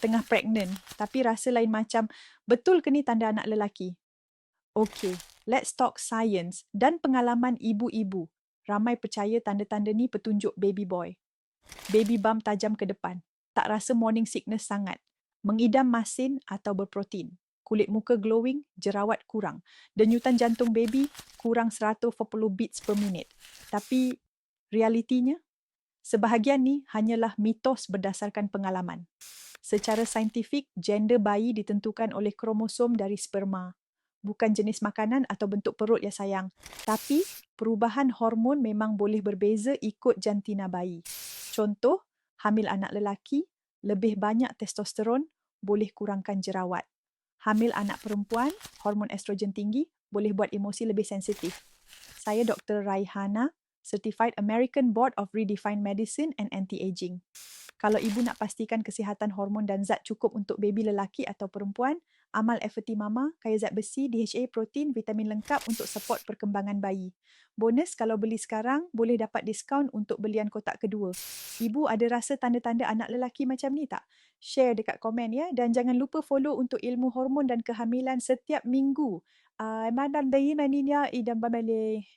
tengah pregnant tapi rasa lain macam betul ke ni tanda anak lelaki? Okay, let's talk science dan pengalaman ibu-ibu. Ramai percaya tanda-tanda ni petunjuk baby boy. Baby bump tajam ke depan. Tak rasa morning sickness sangat. Mengidam masin atau berprotein. Kulit muka glowing, jerawat kurang. Denyutan jantung baby kurang 140 beats per minute. Tapi realitinya, sebahagian ni hanyalah mitos berdasarkan pengalaman. Secara saintifik, gender bayi ditentukan oleh kromosom dari sperma. Bukan jenis makanan atau bentuk perut ya sayang. Tapi, perubahan hormon memang boleh berbeza ikut jantina bayi. Contoh, hamil anak lelaki, lebih banyak testosteron, boleh kurangkan jerawat. Hamil anak perempuan, hormon estrogen tinggi, boleh buat emosi lebih sensitif. Saya Dr. Raihana, Certified American Board of Redefined Medicine and Anti-Aging. Kalau ibu nak pastikan kesihatan hormon dan zat cukup untuk baby lelaki atau perempuan, amal FT Mama, kaya zat besi, DHA, protein, vitamin lengkap untuk support perkembangan bayi. Bonus kalau beli sekarang, boleh dapat diskaun untuk belian kotak kedua. Ibu ada rasa tanda-tanda anak lelaki macam ni tak? Share dekat komen ya. Dan jangan lupa follow untuk ilmu hormon dan kehamilan setiap minggu. Uh, mana dayi maninya idam bamale.